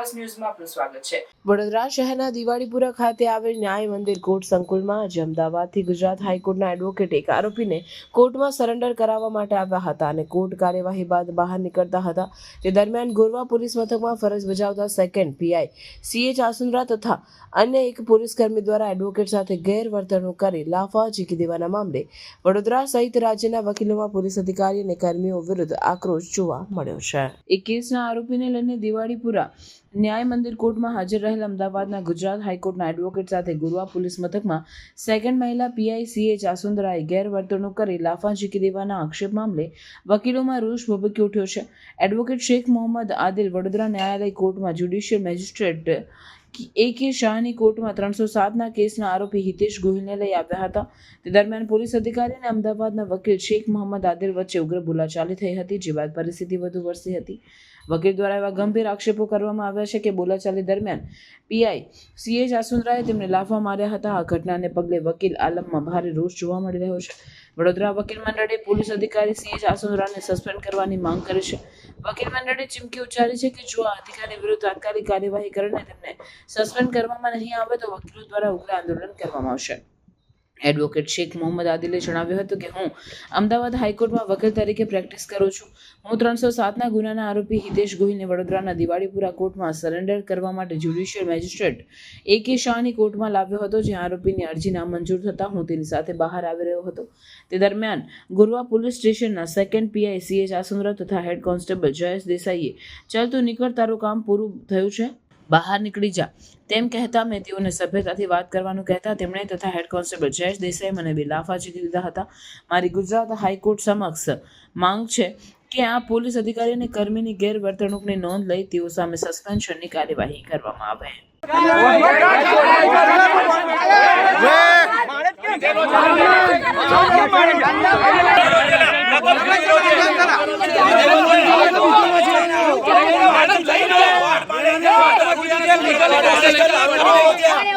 Plus ન્યૂઝમાં આપનું સ્વાગત છે. વડોદરા શહેરના દિવાળીપુરા ખાતે આવેલ ન્યાય મંદિર કોર્ટ સંકુલમાં આજે અમદાવાદથી ગુજરાત હાઈકોર્ટના એડવોકેટ એક આરોપીને કોર્ટમાં સરેન્ડર કરાવવા માટે આવ્યા હતા અને કોર્ટ કાર્યવાહી બાદ બહાર નીકળતા હતા. તે દરમિયાન ગોરવા પોલીસ મથકમાં ફરજ બજાવતા સેકન્ડ પીઆઈ સીએચ આસુંદ્રા તથા અન્ય એક પોલીસકર્મી દ્વારા એડવોકેટ સાથે ગેરવર્તણૂક કરી લાફા ઝીકી દેવાના મામલે વડોદરા સહિત રાજ્યના વકીલોમાં પોલીસ અધિકારી અને કર્મીઓ વિરુદ્ધ આક્રોશ જોવા મળ્યો છે. એક કેસના આરોપીને લઈને દિવાળીપુરા ન્યાય મંદિર કોર્ટમાં હાજર રહેલ અમદાવાદના ગુજરાત હાઈકોર્ટના એડવોકેટ સાથે ગુરવા પોલીસ મથકમાં સેકન્ડ મહિલા પીઆઈસીએ ચાસુંદરાએ ગેરવર્તણૂક કરી લાફા ઝીકી દેવાના આક્ષેપ મામલે વકીલોમાં રોષ ભભકી ઉઠ્યો છે. એડવોકેટ શેખ મોહમ્મદ આદિલ વડોદરા ન્યાયાલય કોર્ટમાં જ્યુડિશિયલ મેજિસ્ટ્રેટ એ કે શાહની કોર્ટમાં ત્રણસો સાતના કેસના આરોપી હિતેશ ગોહિલને લઈ આવ્યા હતા. તે દરમિયાન પોલીસ અધિકારી અને અમદાવાદના વકીલ શેખ મોહમ્મદ આદિલ વચ્ચે ઉગ્ર બોલાચાલી થઈ હતી, જે બાદ પરિસ્થિતિ વધુ વરસી હતી. વકીલ દ્વારા એવા ગંભીર આક્ષેપો કરવામાં આવ્યા છે કે બોલાચાલી દરમિયાન પીઆઈ સીએ જાસુંદરાએ તેમને લાફા માર્યા હતા. આ ઘટનાને પગલે વકીલ આલમમાં ભારે રોષ જોવા મળી રહ્યો છે. વડોદરા વકીલ મંડળે પોલીસ અધિકારી સીએ જાસુંદરાને સસ્પેન્ડ કરવાની માંગ કરી છે. વકીલ મંડળે ચીમકી ઉચ્ચારી છે કે જો આ અધિકારી વિરુદ્ધ તાત્કાલિક કાર્યવાહી કરીને તેમને સસ્પેન્ડ કરવામાં નહીં આવે તો વકીલો દ્વારા ઉગ્ર આંદોલન કરવામાં આવશે. એડવોકેટ શેખ મોહમ્મદ આદિલે જણાવ્યું હતું કે હું અમદાવાદ હાઈકોર્ટમાં વકીલ તરીકે પ્રેક્ટિસ કરું છું. હું ત્રણસો સાતના ગુનાના આરોપી હિતેશ ગોહિલને વડોદરાના દિવાળીપુરા કોર્ટમાં સરેન્ડર કરવા માટે જ્યુડિશિયલ મેજિસ્ટ્રેટ એ કે શાહની કોર્ટમાં લાવ્યો હતો, જ્યાં આરોપીની અરજી નામંજૂર થતાં હું તેની સાથે બહાર આવી રહ્યો હતો. તે દરમિયાન ગુરવા પોલીસ સ્ટેશનના સેકન્ડ પીઆઈ સીએચ જાસુંદરા તથા હેડ કોન્સ્ટેબલ જયેશ દેસાઈએ ચાલતું નીકળ તારું કામ પૂરું થયું છે. બહાર નીકળી જા. તેમ કહેતા મેં તેઓને સભ્યતાથી વાત કરવાનું કહેતા તેમણે તથા હેડ કોન્સ્ટેબલ જયેશ દેસાઈ મને બે લાફા ઝીકી દીધા હતા. મારી ગુજરાત હાઈકોર્ટ સમક્ષ માંગ છે કે આ પોલીસ અધિકારી અને કર્મીની ગેરવર્તણૂકની નોંધ લઈ તેઓ સામે સસ્પેન્શનની કાર્યવાહી કરવામાં આવે. મારો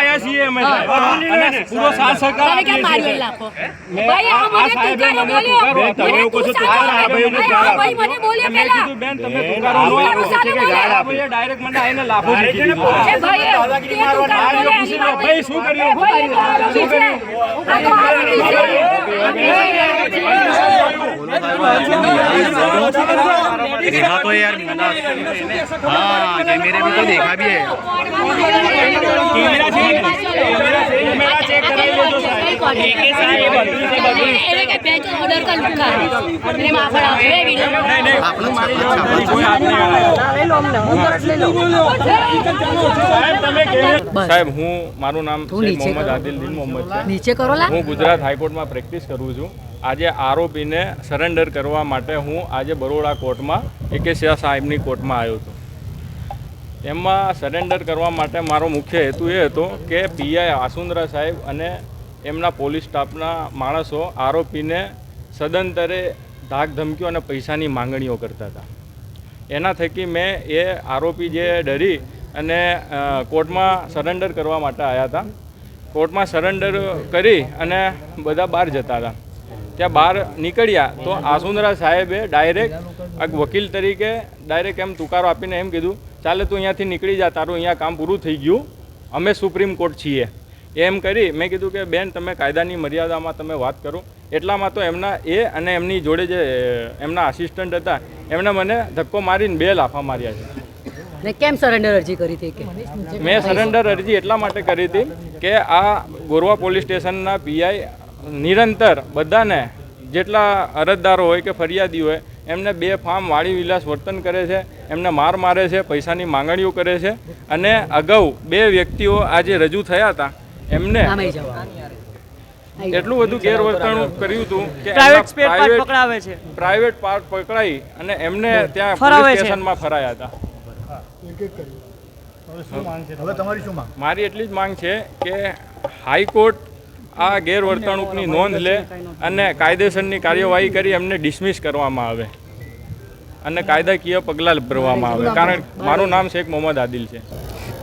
આયા છીએ અમે. અને પૂરો સાથ સહકાર આપીએ છીએ. ભાઈ આ મને તુકારો બોલ્યો? તમે મને એવું કહો છો, તુકારો તુકારો બોલ્યો. આપે એવું ભાઈ, મને બોલ્યો કીધું બેન તમે તુકારો નો આપો. ડાયરેક્ટ મને આઈને શું કર્યું? આ તો આરોપી रिहा तो यार हाँ ये मेरे भी तो देखा भी है कैमरा चेक करा સાહેબ હું મારું નામ મોહમ્મદ આદિલ દિન મોહમ્મદ છે. નીચે કરો હું ગુજરાત હાઈકોર્ટમાં પ્રેક્ટિસ કરું છું. આજે આરોપીને સરેન્ડર કરવા માટે હું આજે બરોડા કોર્ટમાં એકે શાહ સાહેબની કોર્ટમાં આવ્યો હતો એમાં સરેન્ડર કરવા માટે મારો મુખ્ય હેતુ એ હતો કે પીઆઈ આસુંદરા સાહેબ અને એમના પોલીસ સ્ટાફના માણસો આરોપીને સદંતરે ધાક ધમકીઓ અને પૈસાની માંગણીઓ કરતા હતા. એના થકી મેં એ આરોપી જે ડરી અને કોર્ટમાં સરેન્ડર કરવા માટે આવ્યા હતા. કોર્ટમાં સરેન્ડર કરી અને બધા બહાર જતા હતા. ત્યાં બહાર નીકળ્યા તો આસુંદરા સાહેબે ડાયરેક્ટ એક વકીલ તરીકે ડાયરેક્ટ એમ તુકારો આપીને એમ કીધું, ચાલે તું અહીંયાથી નીકળી જા, તારું અહીંયા કામ પૂરું થઈ ગયું. અમે સુપ્રીમ કોર્ટ છીએ. એમ કરી મેં કીધું કે બેન તમે કાયદાની મર્યાદામાં તમે વાત કરો. એટલામાં તો એમના એ અને એમની જોડે જે એમના આસિસ્ટન્ટ હતા એમણે મને ધક્કો મારીને બે લાફા માર્યા છે. ને કેમ સરેન્ડર અરજી કરી હતી કે? મેં સરેન્ડર અરજી એટલા માટે કરી હતી કે આ ગોરવા પોલીસ સ્ટેશનના પીઆઈ નિરંતર બધાને જેટલા અરજદારો હોય કે ફરિયાદી હોય એમને બે ફાર્મ વાળી વિલાસ વર્તન કરે છે એમને માર મારે છે પૈસાની માંગણીઓ કરે છે અને અગાઉ બે વ્યક્તિઓ આજે રજૂ થયા હતા એમને એટલું બધું ગેરવર્તણૂક કર્યું હતું કે પ્રાઇવેટ પાર્ટ પકડાવે છે. પ્રાઇવેટ પાર્ટ પકડાઈ અને એમને ત્યાં પોલીસ સ્ટેશનમાં ફરાયા હતા. હવે તમારી શું માંગ? મારી એટલી જ માંગ છે કે હાઈકોર્ટ આ ગેરવર્તણૂકની નોંધ લે અને કાયદેસરની કાર્યવાહી કરી એમને ડિસમિસ કરવામાં આવે. અને કાયદાકીય પગલાં ભરવામાં આવે. કારણ મારું નામ શેખ મોહમ્મદ આદિલ છે.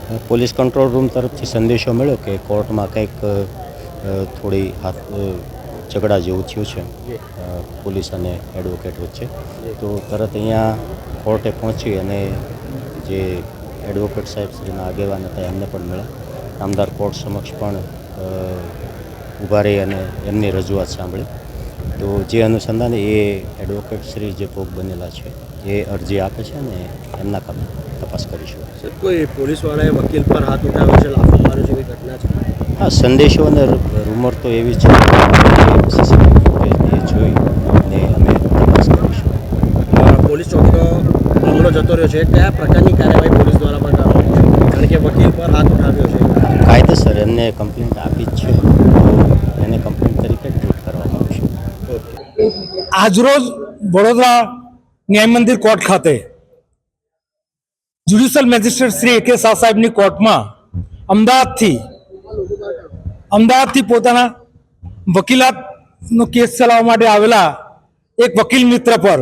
પોલીસ કંટ્રોલ રૂમ તરફથી સંદેશો મળ્યો કે કોર્ટમાં કંઈક થોડી હાથ ઝઘડા જેવું થયું છે. પોલીસ અને એડવોકેટ વચ્ચે. તો તરત અહીંયા કોર્ટે પહોંચી અને જે એડવોકેટ સાહેબ શ્રીના આગેવાન હતા એમને પણ મળ્યા. નામદાર કોર્ટ સમક્ષ પણ ઊભા રહી અને એમની રજૂઆત સાંભળી. તો જે અનુસંધાને એ એડવોકેટ શ્રી જે ભોગ બનેલા છે એ અરજી આપે છે અને એમના કામે તપાસ કરીશું. સર કોઈ પોલીસવાળાએ વકીલ પર હાથ ઉઠાવ્યો છે લાફો માર્યો છે એવી ઘટના છે? હા સંદેશો અને રૂમર તો એવી છે સીસીટીવી જોઈ અને અમે તપાસ કરીશું. પોલીસ ચોકીનો હુમલો જતો રહ્યો છે. કયા પ્રકારની કાર્યવાહી પોલીસ દ્વારા પણ કરવામાં છે? કારણ કે વકીલ પર હાથ ઉઠાવ્યો છે. કાયદેસર એમને કમ્પ્લેન્ટ આપી જ છે. એને કમ્પ્લેન્ટ તરીકે ટ્રીટ કરવામાં આવશે. આજરોજ વડોદરા ન્યાય મંદિર કોર્ટ ખાતે જ્યુડિશિયલ મેજિસ્ટ્રેટ શ્રી એ કે શાહ સાહેબની કોર્ટમાં અમદાવાદથી અમદાવાદથી પોતાના વકીલાતનો કેસ ચલાવવા માટે આવેલા એક વકીલ મિત્ર પર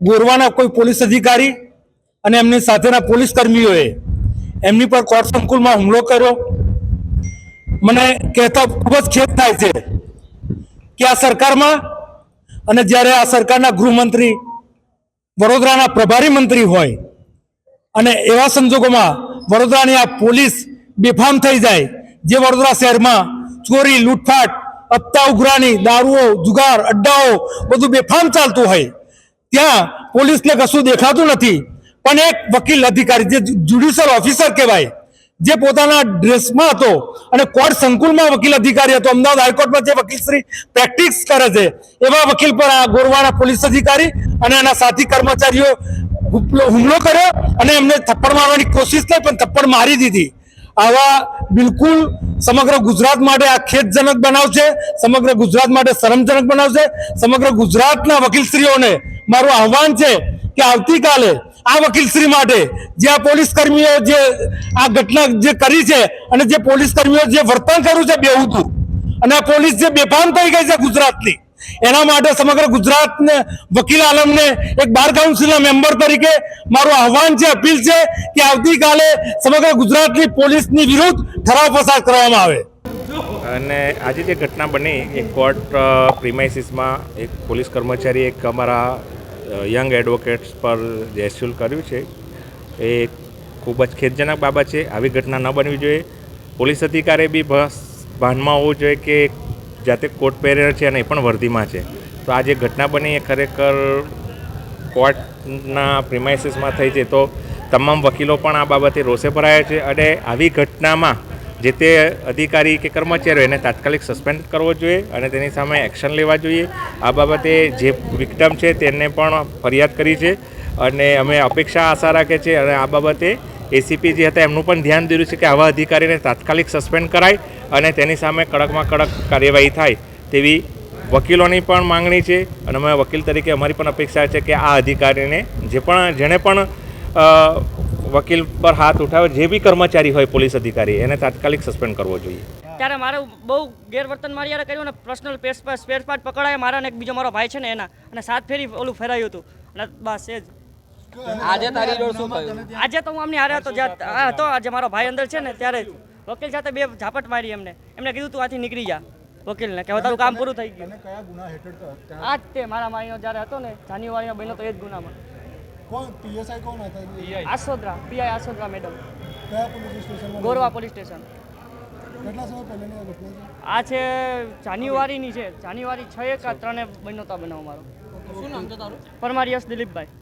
ગોરવાના કોઈ પોલીસ અધિકારી અને એમની સાથેના પોલીસ કર્મીઓએ એમની પર કોર્ટ સંકુલમાં હુમલો કર્યો. મને કહેતા ખૂબ જ ખેદ થાય છે કે આ સરકારમાં અને જ્યારે આ સરકારના ગૃહમંત્રી વડોદરાના પ્રભારી મંત્રી હોય અને એવા સંજોગોમાં વડોદરાની આ પોલીસ બેફામ થઈ જાય, જે વડોદરા શહેરમાં ચોરી, લૂંટફાટ હપ્તા ઉઘરાણી દારૂઓ, જુગાર, અડ્ડાઓ બધું બેફામ ચાલતું હોય. ત્યાં પોલીસને કશું દેખાતું નથી. પણ એક વકીલ અધિકારી, જે જ્યુડિશિયલ ઓફિસર કહેવાય, જે પોતાના ડ્રેસમાં હતો અને કોર્ટ સંકુલમાં વકીલ અધિકારી હતો. અમદાવાદ હાઈકોર્ટમાં જે વકીલશ્રી પ્રેક્ટિસ કરે છે, એવા વકીલ પર આ ગોરવાના પોલીસ અધિકારી અને એના સાથી કર્મચારીઓ હુમલો- કર્યો અને એમને થપ્પડ મારવાની કોશિશ થઈ પણ થપ્પડ મારી દીધી. આવા બિલકુલ સમગ્ર ગુજરાત માટે આ ખેદજનક બનાવ છે, સમગ્ર ગુજરાત માટે શરમજનક બનાવ છે, સમગ્ર ગુજરાતના વકીલશ્રીઓને મારું આહવાન છે કે આવતીકાલે આ વકીલશ્રી માટે જે આ પોલીસ કર્મીઓ જે આ ઘટના જે કરી છે અને જે પોલીસ કર્મીઓ જે વર્તન કર્યું છે બેહુતું, અને આ પોલીસ જે બેફામ થઈ ગઈ છે ગુજરાતની એના માટે સમગ્ર ગુજરાતને વકીલ આલમને એક બાર કાઉન્સિલના મેમ્બર તરીકે મારું આહવાન છે, અપીલ છે કે આવતીકાલે સમગ્ર ગુજરાતની પોલીસની વિરુદ્ધ ઠરાવ પસાર કરવામાં આવે. અને આજે જે ઘટના બની, એ કોર્ટ પ્રિમાઇસીસમાં એક પોલીસ કર્મચારી એક અમારા યંગ એડવોકેટ્સ પર જે એસ્યુલ કર્યું છે, એ ખૂબ જ ખેદજનક બાબત છે. આવી ઘટના ન બનવી જોઈએ. પોલીસ અધિકારી બી ભાનમાં હોવું જોઈએ કે જાતે કોટ પહેરેલ છે અને એ પણ વર્દીમાં છે. તો આ જે ઘટના બની એ ખરેખર કોર્ટના પ્રિમાઇસીસમાં થઈ છે. તો તમામ વકીલો પણ આ બાબતે રોષે ભરાયા છે અને આવી ઘટનામાં જે તે અધિકારી કે કર્મચારીઓ એને તાત્કાલિક સસ્પેન્ડ કરવો જોઈએ અને તેની સામે એક્શન લેવા જોઈએ. આ બાબતે જે વિક્ટમ છે તેને પણ ફરિયાદ કરી છે અને અમે અપેક્ષા આશા રાખે છે અને આ બાબતે એસીપી જે હતા, એમનું પણ ધ્યાન દોર્યું છે કે આવા અધિકારીને તાત્કાલિક સસ્પેન્ડ કરાય અને તેની સામે કડકમાં કડક કાર્યવાહી થાય તેવી વકીલોની પણ માંગણી છે. અને અમે વકીલ તરીકે અમારી પણ અપેક્ષા છે કે આ અધિકારીને જે પણ, જેણે પણ વકીલ પર હાથ ઉઠાવ્યો, જે બી કર્મચારી હોય પોલીસ અધિકારી, એને તાત્કાલિક સસ્પેન્ડ કરવો જોઈએ. ત્યારે મારે બહુ ગેરવર્તન મારી યારે કર્યું ને પર્સનલ સ્પેર પાર્ટ પકડાય મારા ને બીજો મારો ભાઈ છે ને એના. અને સાત ફેરી ઓલું ફેરાયું હતું. અને બસ એ જ. આજે તારી જોડ શું થયું? આજે તો હું આમની હારે હતો જ્યાં આ હતો આજે મારો ભાઈ અંદર છે ને ત્યારે વકીલ સાથે બે ઝાપટ મારી એમને. એમને કીધું તું આથી નીકળી જા વકીલને કે હવે તારું કામ પૂરું થઈ ગયું. આ જ તે મારા મારીનો જ્યારે હતો ને જાન્યુઆરીનો બન્યો તો એ જ ગુનામાં. કોણ? પીએસઆઈ કોણ હતા? Asodara PI Asodara madam. કયા police station Gorwa police station. કેટલા સમય પહેલાની આ છે? આ છે જાન્યુઆરીની છે જાન્યુઆરી છ એક આ ત્રણે બન્યો હતા બનાવ મારો. શું નામ છે તારું? પરમાર યશ દિલીપભાઈ.